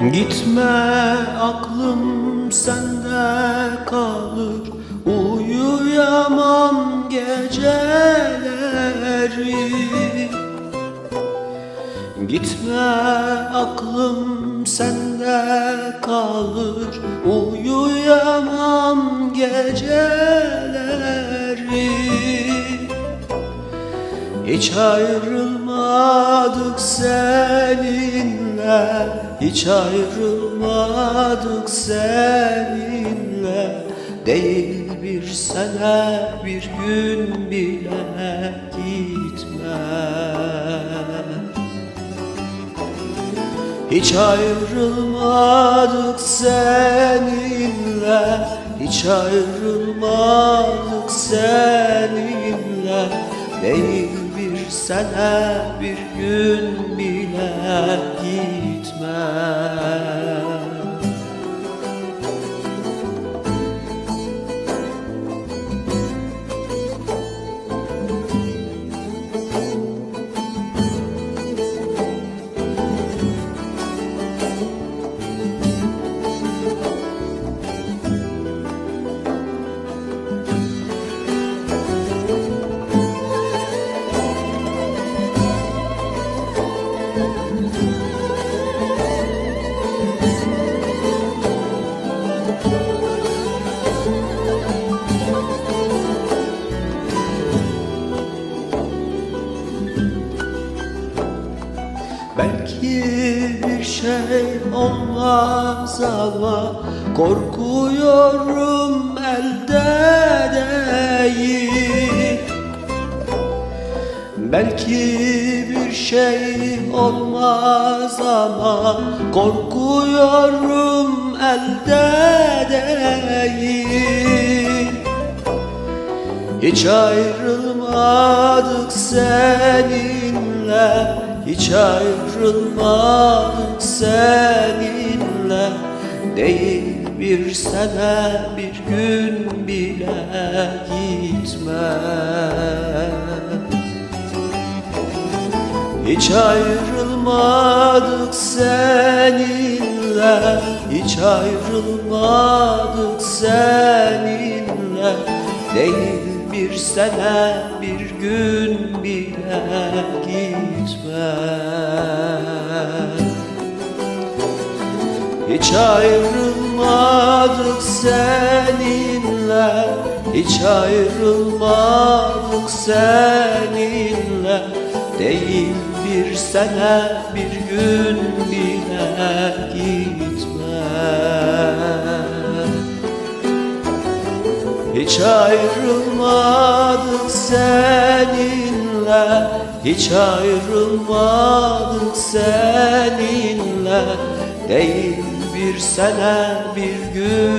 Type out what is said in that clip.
Gitme aklım sende kalır. Uyuyamam geceleri. Gitme aklım sende kalır. Uyuyamam geceleri hiç ayrılmadık seninle Hiç ayrılmadık seninle. Değil bir sene bir gün bile gitme hiç ayrılmadık seninle Hiç ayrılmadık seninle. Değil sene bir gün bile gitme Belki bir şey olmaz ama Korkuyorum elde değil Belki bir şey olmaz ama Korkuyorum elde değil. Hiç ayrılmadık seninle Hiç ayrılmadık seninle. Değil bir sene bir gün bile gitme hiç ayrılmadık seninle Hiç ayrılmadık seninle. Değil bir sene bir gün bile gitme hiç ayrılmadık seninle Hiç ayrılmadık seninle. Değil bir sene bir gün bile gitme hiç ayrılmadık seninle Hiç ayrılmadık seninle. Değil bir sene bir gün